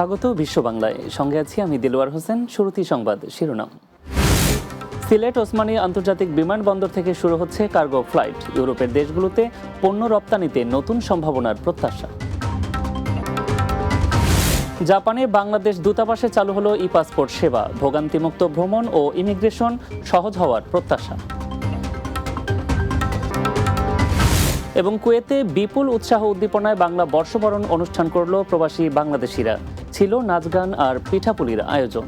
স্বাগত বিশ্ব বাংলায় সঙ্গে আছি আমি দিলওয়ার হোসেন, শুরুতেই সংবাদ শিরোনাম। সিলেট ওসমানী আন্তর্জাতিক বিমানবন্দর থেকে শুরু হচ্ছে কার্গো ফ্লাইট। ইউরোপের দেশগুলোতে পণ্য রপ্তানিতে নতুন সম্ভাবনার প্রত্যাশা। জাপানে বাংলাদেশ দূতাবাসে চালু হলো ই পাসপোর্ট সেবা। ভোগান্তিমুক্ত ভ্রমণ ও ইমিগ্রেশন সহজ হওয়ার প্রত্যাশা। এবং কুয়েতে বিপুল উৎসাহ উদ্দীপনায় বাংলা বর্ষবরণ অনুষ্ঠান করল প্রবাসী বাংলাদেশিরা। ছিল নাচ গান আর পিঠাপুলির আয়োজন।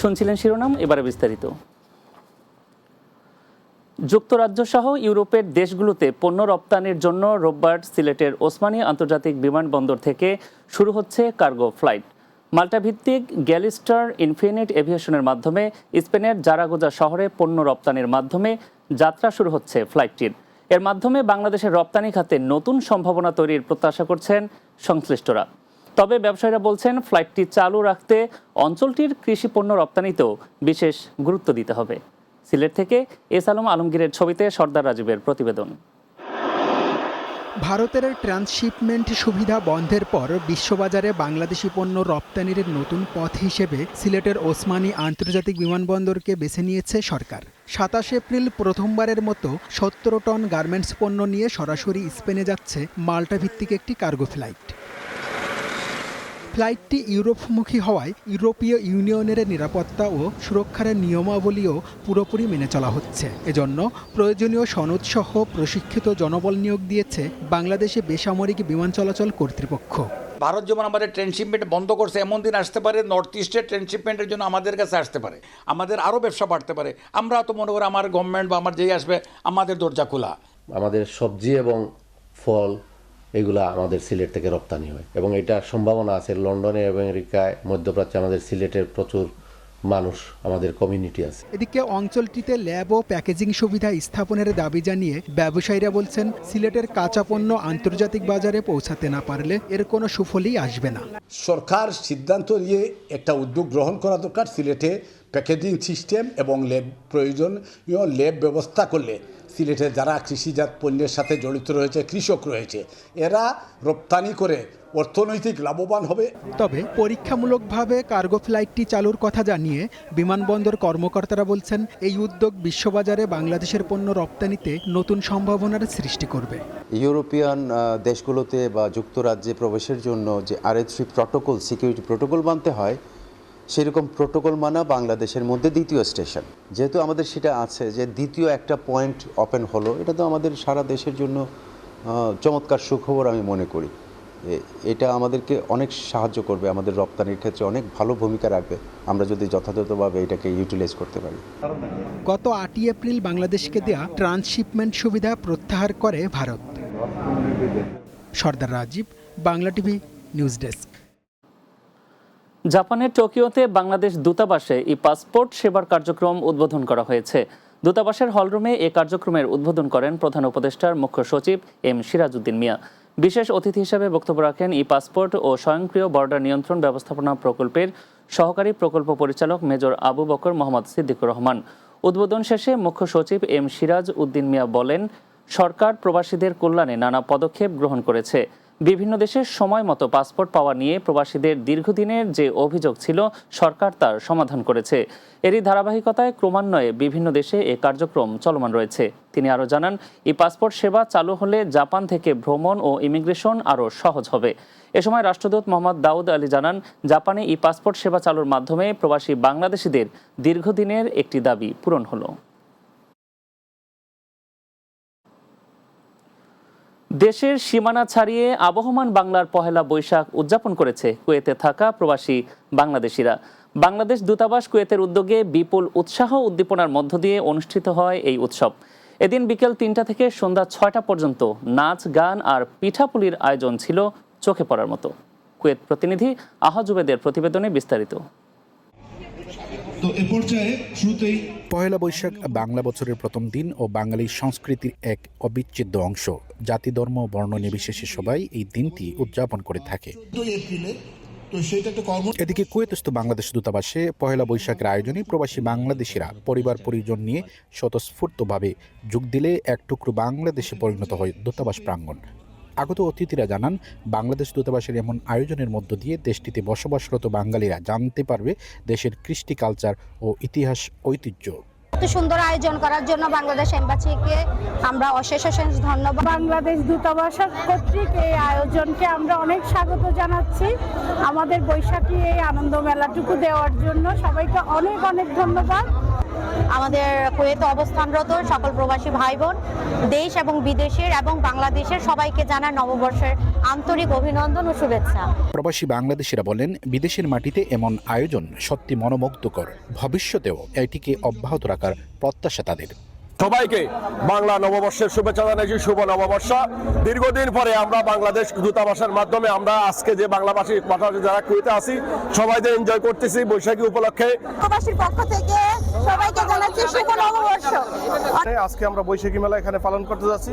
শুনছিলেন শিরোনাম, এবারে বিস্তারিত। যুক্তরাজ্য সহ ইউরোপের দেশগুলোতে পণ্য রপ্তানির জন্য রোববার সিলেটের ওসমানী আন্তর্জাতিক বিমানবন্দর থেকে শুরু হচ্ছে কার্গো ফ্লাইট। মাল্টাভিত্তিক গ্যালিস্টার ইনফিনিট এভিয়েশনের মাধ্যমে স্পেনের জারাগোজা শহরে পণ্য রপ্তানির মাধ্যমে যাত্রা শুরু হচ্ছে ফ্লাইটটির। এর মাধ্যমে বাংলাদেশের রপ্তানি খাতে নতুন সম্ভাবনা তৈরির প্রত্যাশা করছেন সংশ্লিষ্টরা। তবে ব্যবসায়ীরা বলছেন, ফ্লাইটটি চালু রাখতে অঞ্চলটির কৃষি পণ্য রপ্তানিতেও বিশেষ গুরুত্ব দিতে হবে। সিলেট থেকে এস আলম আলমগীরের ছবিতে সর্দার রাজীবের প্রতিবেদন। ভারতের ট্রান্সশিপমেন্ট সুবিধা বন্ধের পর বিশ্ববাজারে বাংলাদেশি পণ্য রপ্তানির নতুন পথ হিসেবে সিলেটের ওসমানী আন্তর্জাতিক বিমানবন্দরকে বেছে নিয়েছে সরকার। সাতাশ এপ্রিল প্রথমবারের মতো সত্তর টন গার্মেন্টস পণ্য নিয়ে সরাসরি স্পেনে যাচ্ছে মাল্টাভিত্তিক একটি কার্গো ফ্লাইট। ফ্লাইটটি ইউরোপমুখী হওয়ায় ইউরোপীয় ইউনিয়নের নিরাপত্তা ও সুরক্ষার নিয়মাবলীও পুরোপুরি মেনে চলা হচ্ছে। এজন্য প্রয়োজনীয় সনদসহ প্রশিক্ষিত জনবল নিয়োগ দিয়েছে বাংলাদেশে বেসামরিক বিমান চলাচল কর্তৃপক্ষ। ভারত যেমন আমাদের ট্রেনশিপমেন্ট বন্ধ করছে এমন দিন আসতে পারে নর্থ ইস্টের ট্রেনশিপমেন্টের জন্য আমাদের কাছে আসতে পারে। আমাদের আরও ব্যবসা বাড়তে পারে। আমরা তো মনে করি আমার গভর্নমেন্ট বা আমার যেই আসবে আমাদের দরজা খোলা। আমাদের সবজি এবং ফল এগুলা আমাদের সিলেট থেকে রপ্তানি হয়। এবং এটার সম্ভাবনা আছে লন্ডনে এবং আমেরিকায় মধ্যপ্রাচ্যে আমাদের সিলেটের প্রচুর মানুষ আমাদের কমিউনিটি আছে। এদিকে অঞ্চলটিতে ল্যাব ও প্যাকেজিং সুবিধা স্থাপনের দাবি জানিয়ে ব্যবসায়ীরা বলছেন সিলেটের কাঁচা পণ্য আন্তর্জাতিক বাজারে পৌঁছাতে না পারলে এর কোনো সুফলই আসবে না। সরকার সিদ্ধান্ত নিয়ে একটা উদ্যোগ গ্রহণ করা দরকার। সিলেটে প্যাকেজিং সিস্টেম এবং ল্যাব প্রয়োজনীয় ল্যাব ব্যবস্থা করলে সিলেটে যারা কৃষিজাত পণ্যের সাথে জড়িত রয়েছে কৃষক রয়েছে এরা রপ্তানি করে অর্থনৈতিক লাভবান হবে। তবে পরীক্ষামূলকভাবে কার্গো ফ্লাইটটি চালুর কথা জানিয়ে বিমানবন্দর কর্মকর্তারা বলছেন এই উদ্যোগ বিশ্ববাজারে বাংলাদেশের পণ্য রপ্তানিতে নতুন সম্ভাবনার সৃষ্টি করবে। ইউরোপিয়ান দেশগুলোতে বা যুক্তরাজ্যে প্রবেশের জন্য যে R three protocol security protocol মানতে হয় সেরকম প্রোটোকল মানা বাংলাদেশের মধ্যে দ্বিতীয় স্টেশন। যেহেতু আমাদের সেটা আছে যে দ্বিতীয় একটা পয়েন্ট ওপেন হলো, এটা তো আমাদের সারা দেশের জন্য চমৎকার সুখবর আমি মনে করি। এটা আমাদেরকে অনেক সাহায্য করবে, আমাদের রপ্তানির ক্ষেত্রে অনেক ভালো ভূমিকা রাখবে, আমরা যদি যথাযথভাবে এটাকে ইউটিলাইজ করতে পারি। গত আটই এপ্রিল বাংলাদেশকে দেয়া ট্রান্সশিপমেন্ট সুবিধা প্রত্যাহার করে Bharat. Sardar Rajib, Bangla TV, news desk. জাপানের টোকিওতে বাংলাদেশ দূতাবাসে ই পাসপোর্ট সেবার কার্যক্রম উদ্বোধন করা হয়েছে। দূতাবাসের হলরুমে এ কার্যক্রমের উদ্বোধন করেন প্রধান উপদেষ্টার মুখ্য সচিব এম সিরাজউদ্দিন মিয়া। বিশেষ অতিথি হিসেবে বক্তব্য রাখেন ই পাসপোর্ট ও স্বয়ংক্রিয় বর্ডার নিয়ন্ত্রণ ব্যবস্থাপনা প্রকল্পের সহকারী প্রকল্প পরিচালক মেজর আবু বকর মোহাম্মদ সিদ্দিকুর রহমান। উদ্বোধন শেষে মুখ্য সচিব এম সিরাজ উদ্দিন মিয়া বলেন, সরকার প্রবাসীদের কল্যাণে নানা পদক্ষেপ গ্রহণ করেছে। বিভিন্ন দেশে সময় মতো পাসপোর্ট পাওয়া নিয়ে প্রবাসীদের দীর্ঘদিনের যে অভিযোগ ছিল, সরকার তার সমাধান করেছে। এরই ধারাবাহিকতায় ক্রমান্বয়ে বিভিন্ন দেশে এ কার্যক্রম চলমান রয়েছে। তিনি আরও জানান এই পাসপোর্ট সেবা চালু হলে জাপান থেকে ভ্রমণ ও ইমিগ্রেশন আরও সহজ হবে। এ সময় রাষ্ট্রদূত মোহাম্মদ দাউদ আলী জানান, জাপানে ই পাসপোর্ট সেবা চালুর মাধ্যমে প্রবাসী বাংলাদেশিদের দীর্ঘদিনের একটি দাবি পূরণ হলো। দেশের সীমানা ছাড়িয়ে আবহমান বাংলার পহেলা বৈশাখ উদযাপন করেছে কুয়েতে থাকা প্রবাসী বাংলাদেশিরা। বাংলাদেশ দূতাবাস কুয়েতের উদ্যোগে বিপুল উৎসাহ উদ্দীপনার মধ্য দিয়ে অনুষ্ঠিত হয় এই উৎসব। এদিন বিকেল তিনটা থেকে সন্ধ্যা ছয়টা পর্যন্ত নাচ, গান আর পিঠাপুলির আয়োজন ছিল চোখে পড়ার মতো। কুয়েত প্রতিনিধি আহাজুবেদের প্রতিবেদনে বিস্তারিত। তো এ পর্যায়ে শুরুতেই পহেলা বৈশাখ বাংলা বছরের প্রথম দিন ও বাঙালি সংস্কৃতির এক অবিচ্ছেদ্য অংশ। জাতি ধর্ম বর্ণ নির্বিশেষে সবাই এই দিনটি উদযাপন করে থাকে। এদিকে কুয়েতস্থ বাংলাদেশ দূতাবাসে পহেলা বৈশাখের আয়োজনে প্রবাসী বাংলাদেশিরা পরিবার পরিজন নিয়ে স্বতঃস্ফূর্তভাবে যোগ দিলে এক টুকরো বাংলাদেশে পরিণত হয় দূতাবাস প্রাঙ্গণ। আগত অতিথিরা জানান বাংলাদেশ দূতাবাসের এমন আয়োজনের মধ্য দিয়ে দেশটিতে বসবাসরত বাঙালিরা জানতে পারবে দেশের কৃষ্টি কালচার ও ইতিহাস ঐতিহ্য। এত সুন্দর আয়োজন করার জন্য বাংলাদেশ এম্বাসিকে আমরা অশেষ অশেষ ধন্যবাদ। বাংলাদেশ দূতাবাস কর্তৃক এই আয়োজনকে আমরা অনেক স্বাগত জানাচ্ছি। আমাদের বৈশাখী এই আনন্দ মেলাটুকু দেওয়ার জন্য সবাইকে অনেক অনেক ধন্যবাদ। আমাদের কুয়েতে অবস্থানরত সকল প্রবাসী ভাই বোন দেশ এবং বিদেশের এবং বাংলাদেশের সবাইকে জানায় নববর্ষের আন্তরিক অভিনন্দন ও শুভেচ্ছা। প্রবাসী বাংলাদেশিরা বলেন বিদেশের মাটিতে এমন আয়োজন সত্যি মনোমুগ্ধকর। ভবিষ্যতেও এটিকে অব্যাহত রাখার প্রত্যাশা তাদের। সবাইকে বাংলা নববর্ষের শুভেচ্ছা জানাইছি শুভ নববর্ষ। দীর্ঘদিন পরে আমরা বাংলাদেশ দূতাবাসের মাধ্যমে আমরা আজকে যে বাংলাভাষী পাশাপাশি যারা কুয়েতে আছি সবাই যে এনজয় করতেছি বৈশাখী উপলক্ষে। প্রবাসীর পক্ষ থেকে সবাইকে জানাচ্ছি শুভ নববর্ষ আজকে আমরা বৈশাখী মেলা এখানে পালন করতে যাচ্ছি।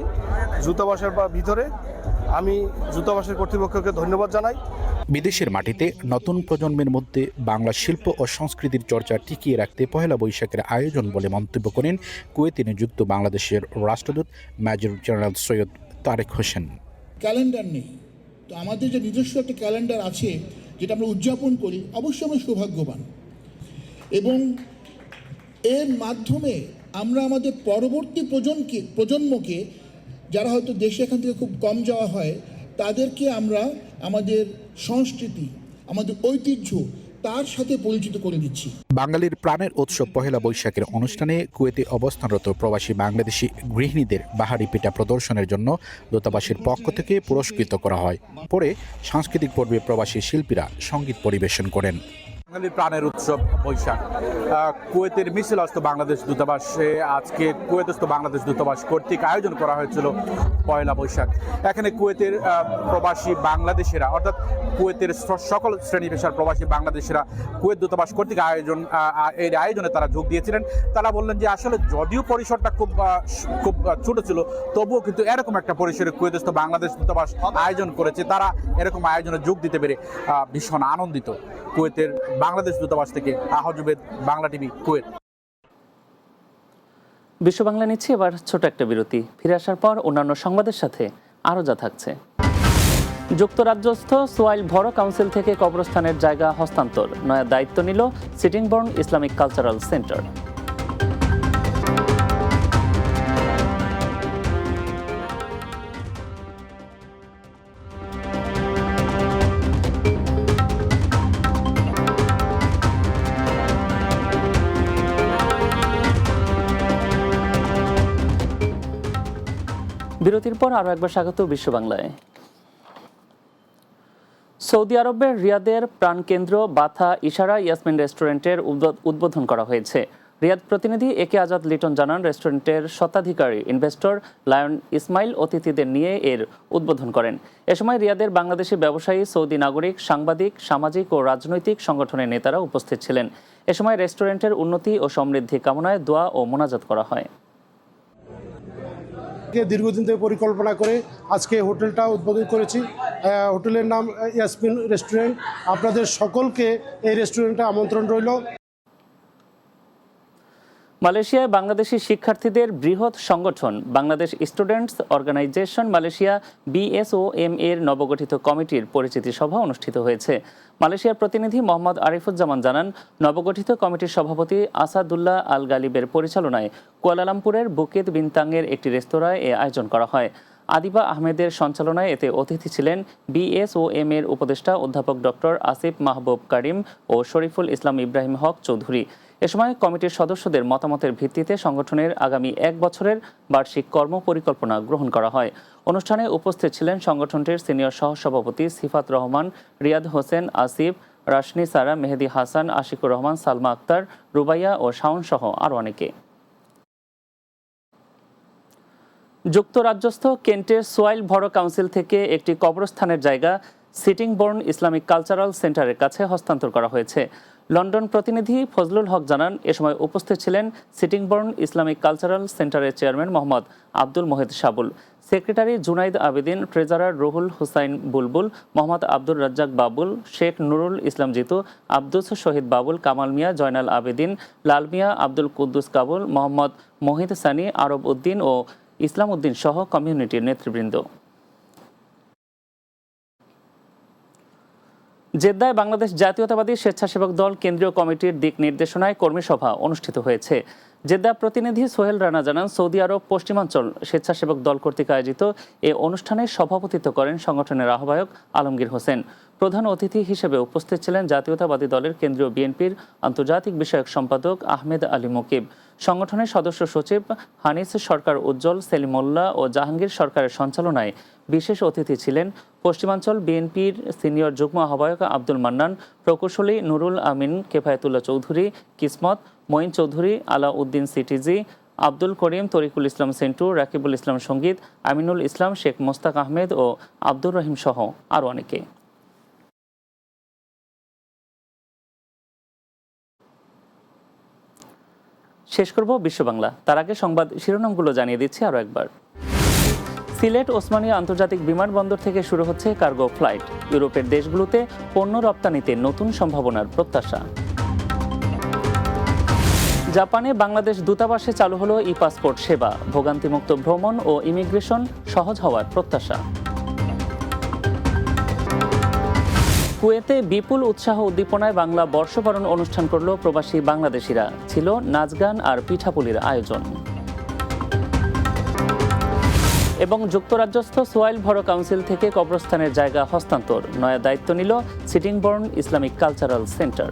দূতাবাসের বা ভিতরে। আমি দূতাবাসের কর্তৃপক্ষকে ধন্যবাদ জানাই। বিদেশের মাটিতে নতুন প্রজন্মের মধ্যে বাংলা শিল্প ও সংস্কৃতির চর্চা টিকিয়ে রাখতে পহেলা বৈশাখের আয়োজন বলে মন্তব্য করেন কুয়েতে নিযুক্ত বাংলাদেশের রাষ্ট্রদূত major general Syed Tareq Hossain. Calendar নেই। তো আমাদের যে নিজস্ব একটা ক্যালেন্ডার আছে যেটা আমরা উদযাপন করি অবশ্যই আমরা সৌভাগ্যবান। এবং এর মাধ্যমে আমরা আমাদের পরবর্তী প্রজন্মকে প্রজন্মকে, যারা হয়তো দেশে এখান থেকে খুব কম যাওয়া হয়, তাদেরকে আমরা আমাদের সংস্কৃতি, আমাদের ঐতিহ্য তার সাথে পরিচিত করে দিচ্ছি। বাঙালির প্রাণের উৎসব পহেলা বৈশাখের অনুষ্ঠানে কুয়েতে অবস্থানরত প্রবাসী বাংলাদেশি গৃহিণীদের বাহারি পিঠা প্রদর্শনের জন্য দূতাবাসের পক্ষ থেকে পুরস্কৃত করা হয়। পরে সাংস্কৃতিক পর্বে প্রবাসী শিল্পীরা সংগীত পরিবেশন করেন। বাঙালির প্রাণের উৎসব, বৈশাখ। কুয়েতের মিছিল আসতো বাংলাদেশ দূতাবাসে আজকে কুয়েতস্থ বাংলাদেশ দূতাবাস কর্তৃক আয়োজন করা হয়েছিল পয়লা বৈশাখ। এখানে কুয়েতের প্রবাসী বাংলাদেশিরা, অর্থাৎ কুয়েতের সকল শ্রেণি পেশার প্রবাসী বাংলাদেশিরা কুয়েত দূতাবাস কর্তৃক আয়োজন এই আয়োজনে তারা যোগ দিয়েছিলেন। তারা বললেন যে আসলে যদিও পরিসরটা খুব খুব ছোট ছিল, তবুও কিন্তু এরকম একটা পরিসরে কুয়েতস্থ বাংলাদেশ দূতাবাস আয়োজন করেছে। তারা এরকম আয়োজনে যোগ দিতে পেরে ভীষণ আনন্দিত কুয়েতের বাংলাদেশ দূতাবাস থেকে আহজুবেদ বাংলা টিভি কুয়েত। বিশ্ব বাংলা নিচ্ছি এবার ছোট একটা বিরতি। ফিরে আসার পর অন্যান্য সংবাদের সাথে আরও যা থাকছে। যুক্তরাজ্যস্থ সোয়াইল ভরো কাউন্সিল থেকে কবরস্থানের জায়গা হস্তান্তর। নয়া দায়িত্ব নিল সিটিংবর্ন ইসলামিক কালচারাল সেন্টার। বিরতির পর আরও একবার স্বাগত বিশ্ব বাংলায় সৌদি আরবের রিয়াদের প্রাণকেন্দ্র বাথা ইশারা ইয়াসমিন রেস্টুরেন্টের উদ্বোধন করা হয়েছে। রিয়াদ প্রতিনিধি একে আজাদ লিটন জানান, রেস্টুরেন্টের স্বত্বাধিকারী ইনভেস্টর লায়ন ইসমাইল অতিথিদের নিয়ে এর উদ্বোধন করেন। এ সময় রিয়াদের বাংলাদেশি ব্যবসায়ী, সৌদি নাগরিক, সাংবাদিক, সামাজিক ও রাজনৈতিক সংগঠনের নেতারা উপস্থিত ছিলেন। এ সময় রেস্টুরেন্টের উন্নতি ও সমৃদ্ধি কামনায় দোয়া ও মোনাজাত করা হয়। কে দীর্ঘদিন থেকে পরিকল্পনা করে আজকে হোটেলটা উদ্বোধন করেছি। হোটেলের নাম ইয়াসমিন রেস্টুরেন্ট। আপনাদের সকলকে এই রেস্টুরেন্টে আমন্ত্রণ রইল। মালয়েশিয়ায় বাংলাদেশি শিক্ষার্থীদের বৃহৎ সংগঠন, Bangladesh students organisation Malaysia BSOM এর নবগঠিত কমিটির পরিচিতি সভা অনুষ্ঠিত হয়েছে। মালয়েশিয়ার প্রতিনিধি মোহাম্মদ আরিফুজ্জামান জানান, নবগঠিত কমিটির সভাপতি আসাদুল্লাহ আল গালিবের পরিচালনায় কুয়ালালামপুরের বুকেত বিনতাংয়ের একটি রেস্তোরাঁয় এ আয়োজন করা হয়। আদিবা আহমেদের সঞ্চালনায় এতে অতিথি ছিলেন বিএসওএম এর উপদেষ্টা অধ্যাপক ডক্টর আসিফ মাহবুব করিম ও শরীফুল ইসলাম ইব্রাহিম হক চৌধুরী। এ সময় কমিটির সদস্যদের মতামতের ভিত্তিতে সংগঠনের আগামী এক বছরের বার্ষিক কর্ম পরিকল্পনা গ্রহণ করা হয়। অনুষ্ঠানে উপস্থিত ছিলেন সংগঠনটির সিনিয়র সহসভাপতি সিফাত রহমান, রিয়াদ হোসেন, আসিফ, রাশনি সারা, মেহেদি হাসান, আশিকুর রহমান, সালমা আক্তার, রুবাইয়া ও শাওন সহ আরও অনেকে। যুক্তরাজ্যস্থ কেন্টের সোয়াইল ভরো কাউন্সিল থেকে একটি কবরস্থানের জায়গা সিটিংবোর্ন ইসলামিক কালচারাল সেন্টারের কাছে হস্তান্তর করা হয়েছে। লন্ডন প্রতিনিধি ফজলুল হক জানান, এ সময় উপস্থিত ছিলেন সিটিংবর্ন ইসলামিক কালচারাল সেন্টারের chairman Mohammad Abdul Mohit Sabul secretary Junaid Abedin, treasurer Ruhul Hussain Bulbul, Mohammad Abdur Razzak Babul, Sheikh Nurul Islam Jitu, Abdus Shahid Babul, Kamal Mia, Joynal Abedin, Lal Mia, Abdul Quddus Kabul, Mohammad Mohit Sunny, Arab Uddin ও ইসলাম উদ্দিন সহ কমিউনিটির নেতৃবৃন্দ। জেদ্দায় বাংলাদেশ জাতীয়তাবাদী স্বেচ্ছাসেবক দল কেন্দ্রীয় কমিটির দিক নির্দেশনায় কর্মী সভা অনুষ্ঠিত হয়েছে। জেদ্দা প্রতিনিধি সোহেল রানা জানান, সৌদি আরব পশ্চিমাঞ্চল স্বেচ্ছাসেবক দল কর্তৃক আয়োজিত এ অনুষ্ঠানে সভাপতিত্ব করেন সংগঠনের আহ্বায়ক আলমগীর হোসেন। প্রধান অতিথি হিসেবে উপস্থিত ছিলেন জাতীয়তাবাদী দলের কেন্দ্রীয় বিএনপির আন্তর্জাতিক বিষয়ক সম্পাদক আহমেদ আলী মুকিব। সংগঠনের সদস্য সচিব হানিস সরকার উজ্জ্বল সেলিমুল্লাহ ও জাহাঙ্গীর সরকারের সঞ্চালনায় বিশেষ অতিথি ছিলেন পশ্চিমাঞ্চল বিএনপির সিনিয়র যুগ্ম আহ্বায়ক আব্দুল মান্নান, প্রকৌশলী নুরুল আমিন, কেফায়েতুল্লাহ চৌধুরী কিসমত, মঈন চৌধুরী, আলাউদ্দিন সিটিজি, আব্দুল করিম, তরিকুল ইসলাম সেন্টু, রাকিবুল ইসলাম সংগীত, আমিনুল ইসলাম, শেখ মোস্তাক আহমেদ ও আব্দুর রহিম সহ আরও অনেকে। শেষ করব বিশ্ব বাংলা। তার আগে সংবাদ শিরোনামগুলো জানিয়ে দিচ্ছি আরও একবার। সিলেট ওসমানিয়া আন্তর্জাতিক বিমানবন্দর থেকে শুরু হচ্ছে কার্গো ফ্লাইট। ইউরোপের দেশগুলোতে পণ্য রপ্তানিতে নতুন সম্ভাবনার প্রত্যাশা। জাপানে বাংলাদেশ দূতাবাসে চালু হলো ই পাসপোর্ট সেবা। ভোগান্তিমুক্ত ভ্রমণ ও ইমিগ্রেশন সহজ হওয়ার প্রত্যাশা। কুয়েতে বিপুল উৎসাহ উদ্দীপনায় বাংলা বর্ষবরণ অনুষ্ঠান করল প্রবাসী বাংলাদেশিরা। ছিল নাচগান আর পিঠাপুলির আয়োজন। এবং যুক্তরাজ্যস্থ সোয়াইল ভরো কাউন্সিল থেকে কবরস্থানের জায়গা হস্তান্তর। নয়া দায়িত্ব নিল সিটিংবর্ন ইসলামিক কালচারাল সেন্টার।